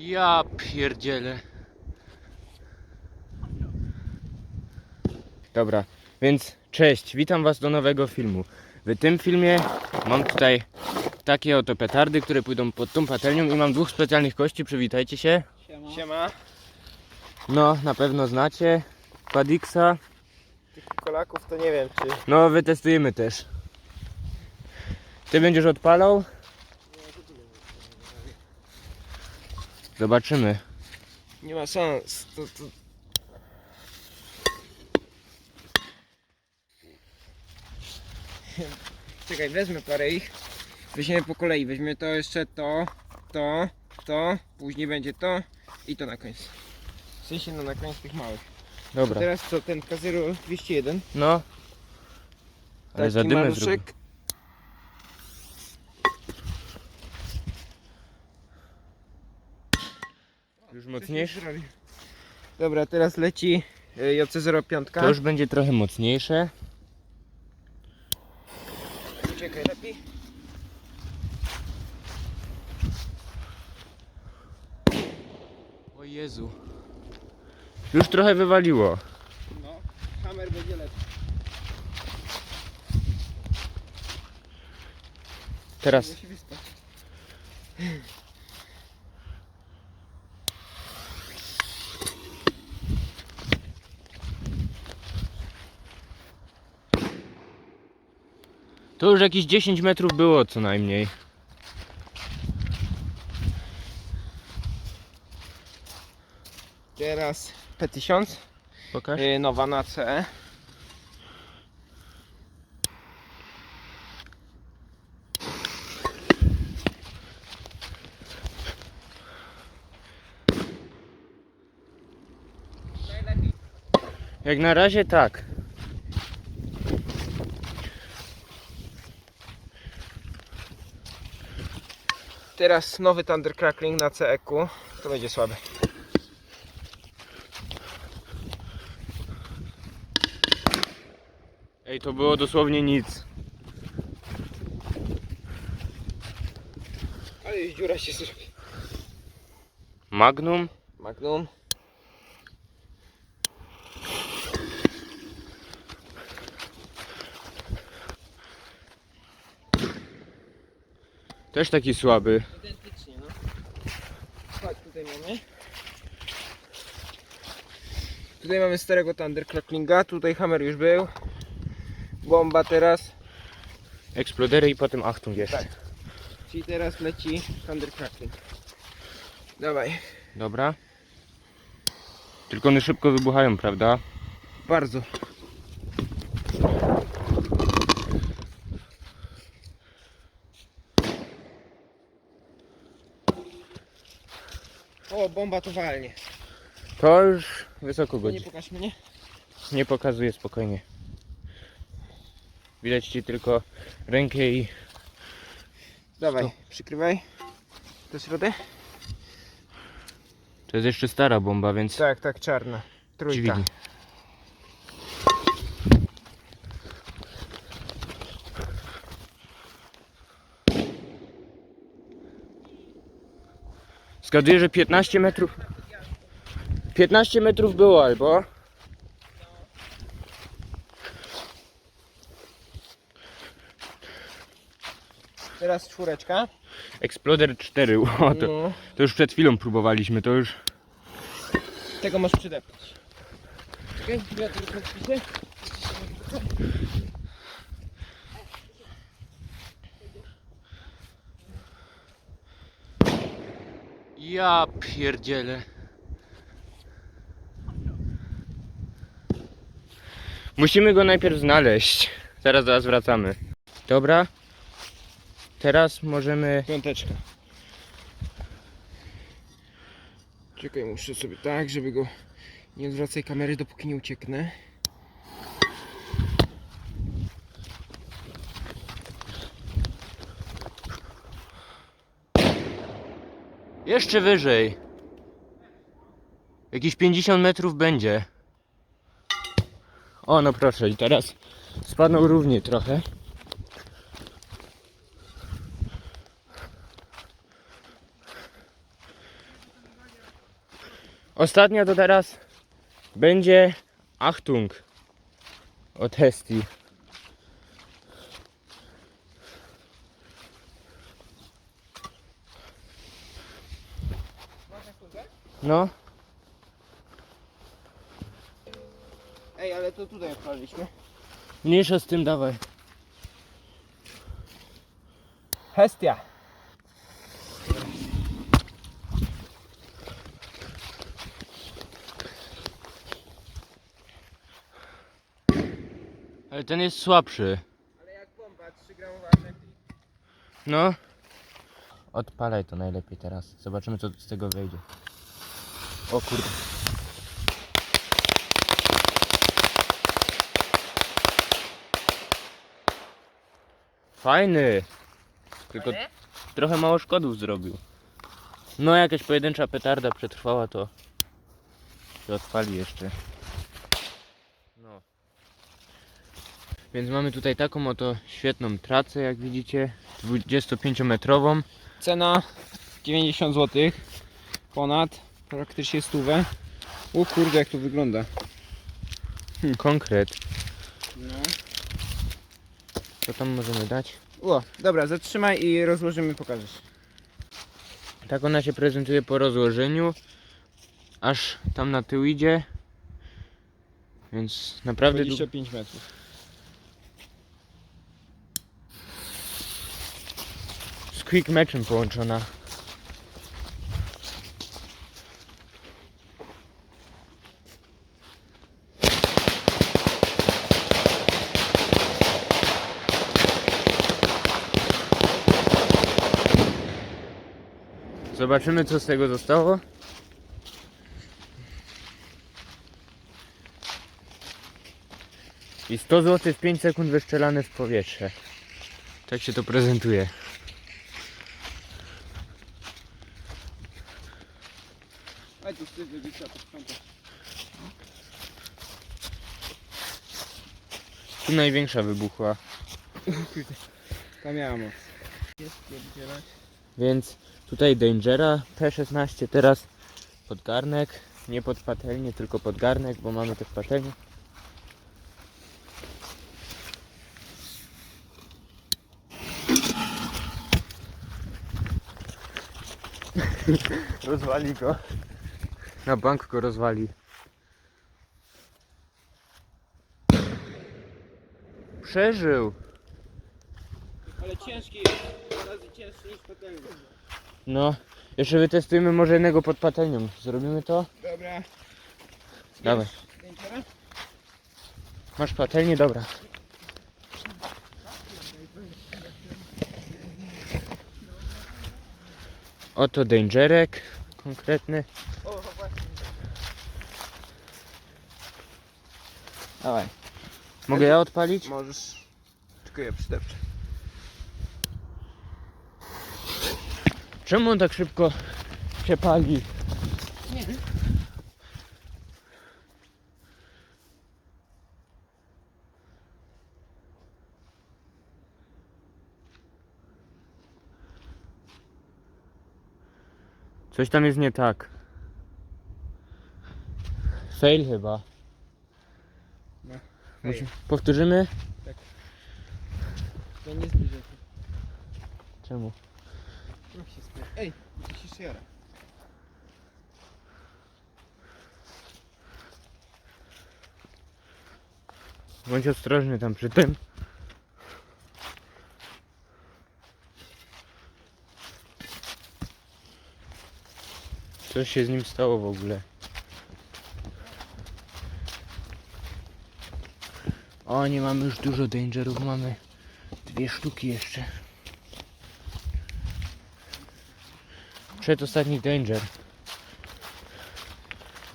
Ja pierdzielę. Dobra, więc cześć, witam was do nowego filmu. W tym filmie mam tutaj takie oto petardy, które pójdą pod tą patelnią i mam dwóch specjalnych gości, przywitajcie się. Siema. No, na pewno znacie Quadixa. Tych kolaków to nie wiem czy... No, wytestujemy też. Ty będziesz odpalał? Zobaczymy. Nie ma szans. To, to... Czekaj, wezmę parę ich. Weźmiemy po kolei. Weźmiemy to jeszcze to, to, to, później będzie to i to na końcu. W sensie no na koniec tych małych. Dobra. Teraz co, ten Kazero 201. No. Ale Taki za dymę maluszek. Już mocniejsze? Zrobię. Dobra, teraz leci y, JC05. To już będzie trochę mocniejsze. Czekaj, lepiej. O Jezu. Już trochę wywaliło. No, hammer będzie lepszy. Teraz Musi wyspać. To już jakieś 10 metrów było co najmniej. Teraz P1000. Pokaż. Y, nowa na CE. Jak na razie tak. Teraz nowy Thunder Crackling na CEQ. To będzie słabe. Ej, to było dosłownie nic. Ale dziura się zrobi. Magnum? Magnum. Też taki słaby. Identycznie, no. Chodź, tutaj mamy. Tutaj mamy starego Thunder Cracklinga. Tutaj hammer już był. Bomba teraz. Eksplodery i potem Achtung jeszcze. Tak. Czyli teraz leci Thunder Crackling. Dawaj. Dobra. Tylko one szybko wybuchają, prawda? Bardzo. O, bomba to walnie. To już wysoko nie godzi. pokaż mnie. Nie pokazuję spokojnie. Widać ci tylko rękę i Dawaj, przykrywaj. Do środy? to jest jeszcze stara bomba, więc Tak, tak, czarna. Trójka. dźwigni. Zgaduję, że 15 metrów. 15 metrów było albo. Teraz czwóreczka. Exploder 4. O, to, No, to już przed chwilą próbowaliśmy, to już. tego masz przydeptać. Czekaj, ja tylko. Ja pierdzielę. Musimy go najpierw znaleźć. Zaraz was wracamy. Dobra. Teraz możemy. Piąteczka. Czekaj, muszę sobie tak, żeby go... Nie odwracaj kamery, dopóki nie ucieknę. Jeszcze wyżej. Jakieś 50 metrów będzie. O, no proszę, i teraz spadną równie trochę. Ostatnia to teraz będzie Achtung od Hesti. No, Ej, ale to tutaj odpaliliśmy. mniejsza z tym dawaj. Hestia. Ale ten jest słabszy. Ale jak bomba, 3 gramowa. No. Odpalaj to najlepiej teraz. Zobaczymy co z tego wyjdzie. O kurde. Fajny. Tylko trochę mało szkodów zrobił. No jakaś pojedyncza petarda przetrwała to się odpali jeszcze. No. Więc mamy tutaj taką oto świetną tracę, jak widzicie, 25-metrową. Cena 90 zł. Ponad. Praktycznie stówę. O kurde, jak to wygląda. Konkret. No. Co tam możemy dać? O, dobra, zatrzymaj i rozłożymy, pokażesz. Tak ona się prezentuje po rozłożeniu. Aż tam na tył idzie. Więc naprawdę dłu- 25 metrów. z quick matchem połączona. Zobaczymy co z tego zostało. I 100 zł w 5 sekund wyszczelane w powietrze. Tak się to prezentuje. A tu wstyd wybicia, to sprząta. Tu największa wybuchła. Tam miała moc. Jest, pierdzielać. Więc tutaj Dangera P16 teraz pod garnek. Nie pod patelnię, tylko pod garnek, bo mamy też patelnię. rozwali go. Na bank go rozwali. Przeżył. Ale ciężki jest. Dwa razy cięższy niż patelnia. No, jeszcze wytestujemy może jednego pod patelnią. Zrobimy to? Dobra. Dawaj. Masz patelnię? Dobra. Oto dangerek konkretny. O, właśnie. Dawaj. Mogę ja odpalić? Możesz. Tylko je przydepczę. Czemu on tak szybko się pali? Nie wiem. Coś tam jest nie tak. Fail chyba. No, Musi... Powtórzymy? To nie zbliżę się. Czemu? Trochę się spie... Ej, się jeszcze jara. Bądź ostrożny tam przy tym. Coś się z nim stało w ogóle. O, nie mamy już dużo dangerów, mamy dwie sztuki jeszcze. Przedostatni danger.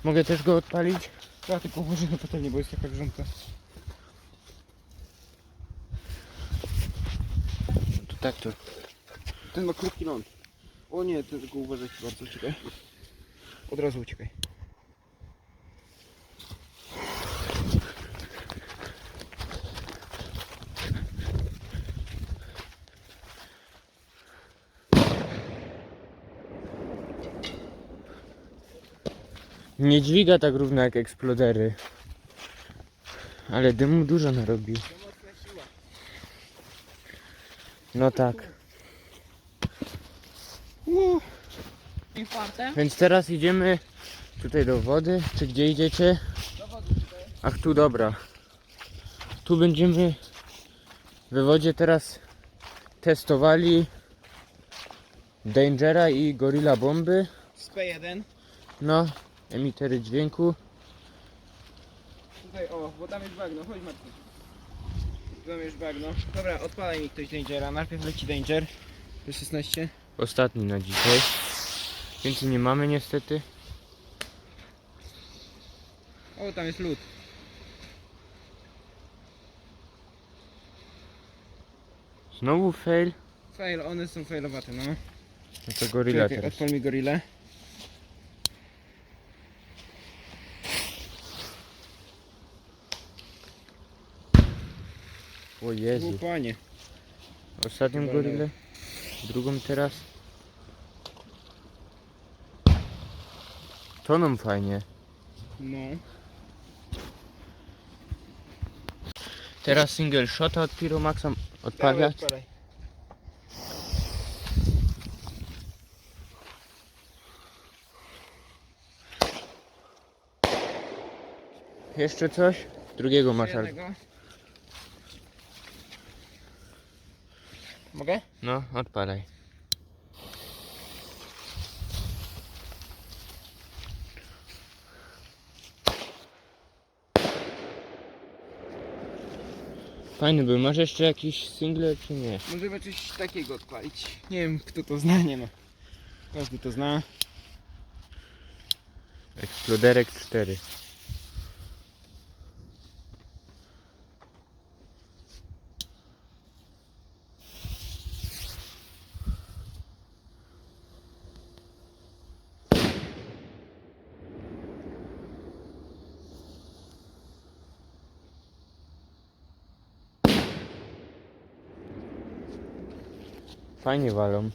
Mogę też go odpalić? Ja tylko ułożę na patelnię, bo jest taka grząta. To tak to. Ten ma krótki ląd. O nie, ten tylko uważaj bardzo, uciekaj. Od razu uciekaj. Nie dźwiga tak równo jak eksplodery. Ale dymu dużo narobił. To mocna siła. No tak. Więc teraz idziemy tutaj do wody. Czy gdzie idziecie? Ach tu dobra. Tu będziemy we wodzie teraz testowali Dangera i Gorilla Bomby. Z P1. No, emitery dźwięku. Tutaj, o, bo tam jest bagno, chodź Marcin. Tam jest bagno. Dobra, odpalaj mi ktoś Dangera. Najpierw leci Danger. P16. Ostatni na dzisiaj. Więcej nie mamy niestety. O, tam jest lód. Znowu fail. Fail, one są failowate, no. No to Gorilla Czekaj, teraz. odpal mi gorillę. O Jezu. panie. Ostatnią gorillę. Drugą teraz. Toną fajnie. No. Teraz single shota od odpaliać. odpalaj. Jeszcze coś? Drugiego masz jednego. Mogę? No, odpalaj. Fajny był. Masz jeszcze jakiś single czy nie? Możemy coś takiego odpalić. Nie wiem kto to zna, nie no. Każdy to zna. Exploderek 4. Fajnie walą.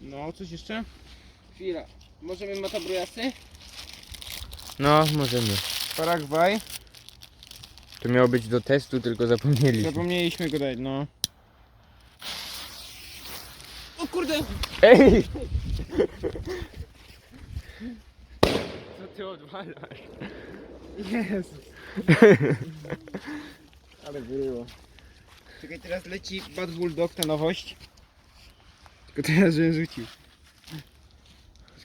No, coś jeszcze? Chwila. Możemy matabrujasy? No, możemy. Paragwaj. To miało być do testu, tylko zapomnieliśmy. Zapomnieliśmy go dać, no. O kurde! Ej! Co ty odwalasz? Jezus. Ale było. Czekaj, teraz leci Bad Bulldog, ta nowość. Tylko teraz, żebym rzucił.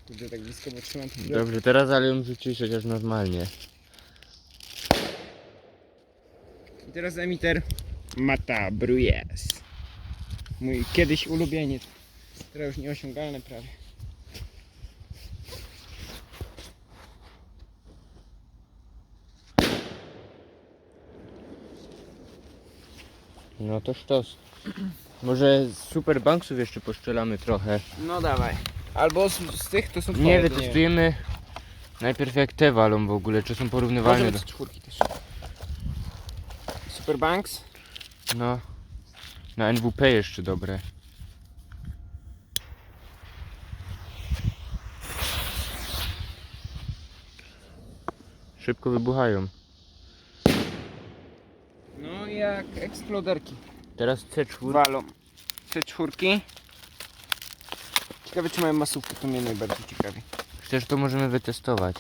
Kurde, tak blisko, bo trzymam to Dobrze, teraz ale ją rzucić chociaż normalnie. I teraz emiter Mata Bruyes. Mój kiedyś ulubieniec. Teraz już nieosiągalny prawie. No to sztos. Może z Super Banksów jeszcze poszczelamy trochę. No dawaj. Albo z, z tych to są Nie, to wytestujemy najpierw jak te walą w ogóle, czy są porównywalne do... czwórki też. Superbanks. No. Na NWP jeszcze dobre. Szybko wybuchają. No jak eksploderki. Teraz C4. Walą. Te czwórki. Ciekawe czy mają masówkę, to mnie najbardziej ciekawi. Przecież to możemy wytestować.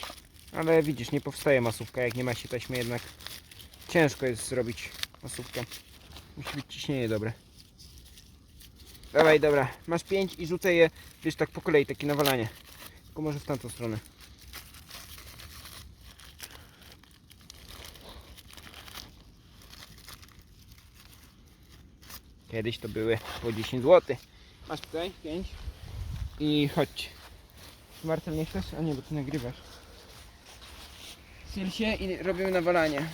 Ale widzisz, nie powstaje masówka, jak nie ma się taśmy jednak. Ciężko jest zrobić masówkę. Musi być ciśnienie dobre. Dawaj, dobra. Masz pięć i rzucę je, wiesz, tak po kolei, takie nawalanie. Tylko może w tamtą stronę. Kiedyś to były po 10 zł. Masz tutaj 5 i chodź. Marcel nie chcesz? A nie, bo ty nagrywasz. Sil się i robimy nawalanie.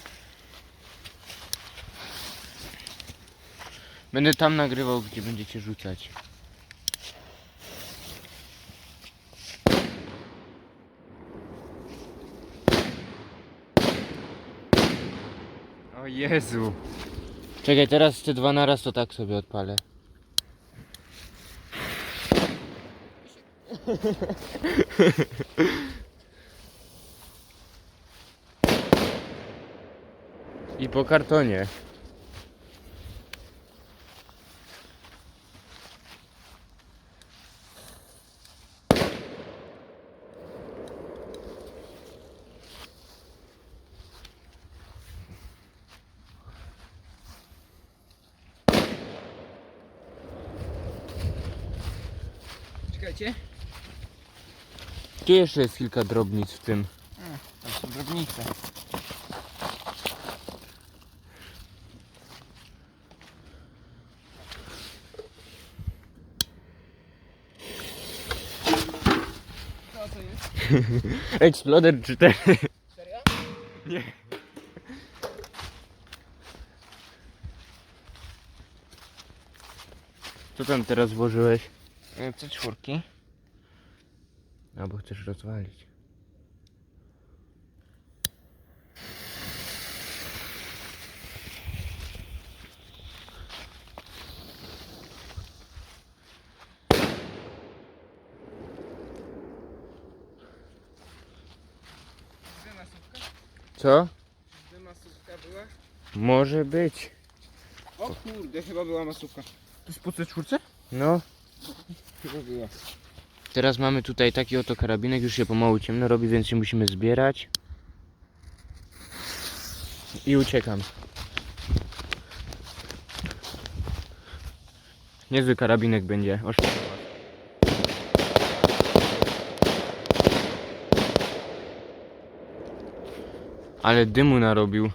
Będę tam nagrywał, gdzie będziecie rzucać. O Jezu. Czekaj, teraz te dwa naraz to tak sobie odpalę. I po kartonie. Czekajcie. Tu jeszcze jest kilka drobnic w tym. Tam są drobnice. Co to jest? Exploder 4. Serio? Nie. Co tam teraz włożyłeś? C czwórki. Albo chcesz rozwalić. Co? Dymasówka była? Może być. O kurde, chyba była masówka. To jest po C4? No. Teraz mamy tutaj taki oto karabinek, już się pomału ciemno robi, więc się musimy zbierać. I uciekam. Niezły karabinek będzie. Ale dymu narobił.